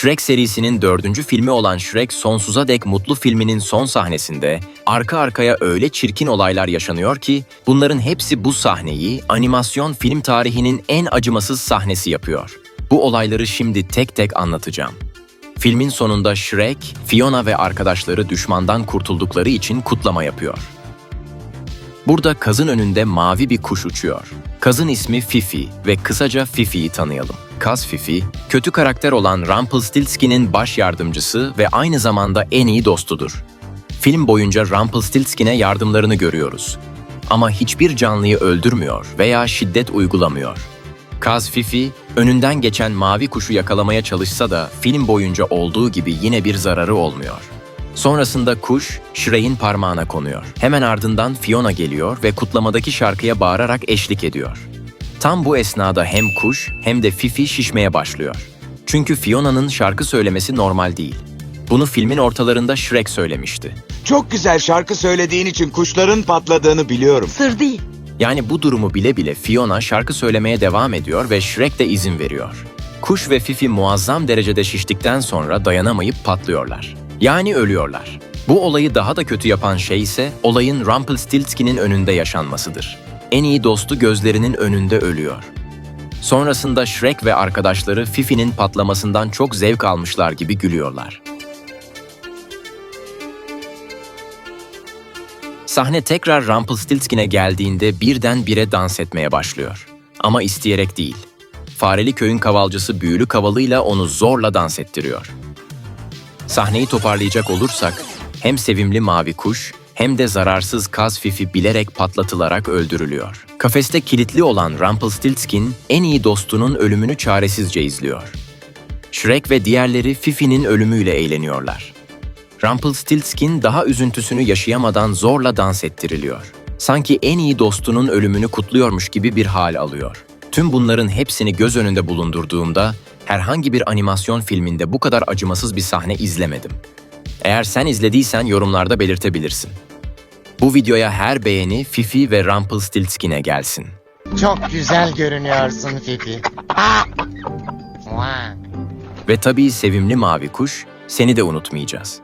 Shrek serisinin dördüncü filmi olan Shrek Sonsuza Dek Mutlu filminin son sahnesinde arka arkaya öyle çirkin olaylar yaşanıyor ki bunların hepsi bu sahneyi animasyon film tarihinin en acımasız sahnesi yapıyor. Bu olayları şimdi tek tek anlatacağım. Filmin sonunda Shrek, Fiona ve arkadaşları düşmandan kurtuldukları için kutlama yapıyor. Burada kazın önünde mavi bir kuş uçuyor. Kazın ismi Fifi ve kısaca Fifi'yi tanıyalım. Kaz Fifi, kötü karakter olan Rumpelstiltskin'in baş yardımcısı ve aynı zamanda en iyi dostudur. Film boyunca Rumpelstiltskin'e yardımlarını görüyoruz. Ama hiçbir canlıyı öldürmüyor veya şiddet uygulamıyor. Kaz Fifi, önünden geçen mavi kuşu yakalamaya çalışsa da film boyunca olduğu gibi yine bir zararı olmuyor. Sonrasında kuş, Shrek'in parmağına konuyor. Hemen ardından Fiona geliyor ve kutlamadaki şarkıya bağırarak eşlik ediyor. Tam bu esnada hem kuş hem de Fifi şişmeye başlıyor. Çünkü Fiona'nın şarkı söylemesi normal değil. Bunu filmin ortalarında Shrek söylemişti. Çok güzel şarkı söylediğin için kuşların patladığını biliyorum. Sır değil. Yani bu durumu bile bile Fiona şarkı söylemeye devam ediyor ve Shrek de izin veriyor. Kuş ve Fifi muazzam derecede şiştikten sonra dayanamayıp patlıyorlar. Yani ölüyorlar. Bu olayı daha da kötü yapan şey ise olayın Rumpelstiltskin'in önünde yaşanmasıdır. En iyi dostu gözlerinin önünde ölüyor. Sonrasında Shrek ve arkadaşları Fifi'nin patlamasından çok zevk almışlar gibi gülüyorlar. Sahne tekrar Rumpelstiltskin'e geldiğinde birdenbire dans etmeye başlıyor. Ama isteyerek değil. Fareli köyün kavalcısı büyülü kavalıyla onu zorla dans ettiriyor. Sahneyi toparlayacak olursak, hem sevimli mavi kuş hem de zararsız kaz fifi bilerek patlatılarak öldürülüyor. Kafeste kilitli olan Rumpelstiltskin en iyi dostunun ölümünü çaresizce izliyor. Shrek ve diğerleri Fifi'nin ölümüyle eğleniyorlar. Rumpelstiltskin daha üzüntüsünü yaşayamadan zorla dans ettiriliyor. Sanki en iyi dostunun ölümünü kutluyormuş gibi bir hal alıyor. Tüm bunların hepsini göz önünde bulundurduğumda herhangi bir animasyon filminde bu kadar acımasız bir sahne izlemedim. Eğer sen izlediysen yorumlarda belirtebilirsin. Bu videoya her beğeni Fifi ve Rumpelstiltskin'e gelsin. Çok güzel görünüyorsun Fifi. Ah! Ve tabii sevimli mavi kuş, seni de unutmayacağız.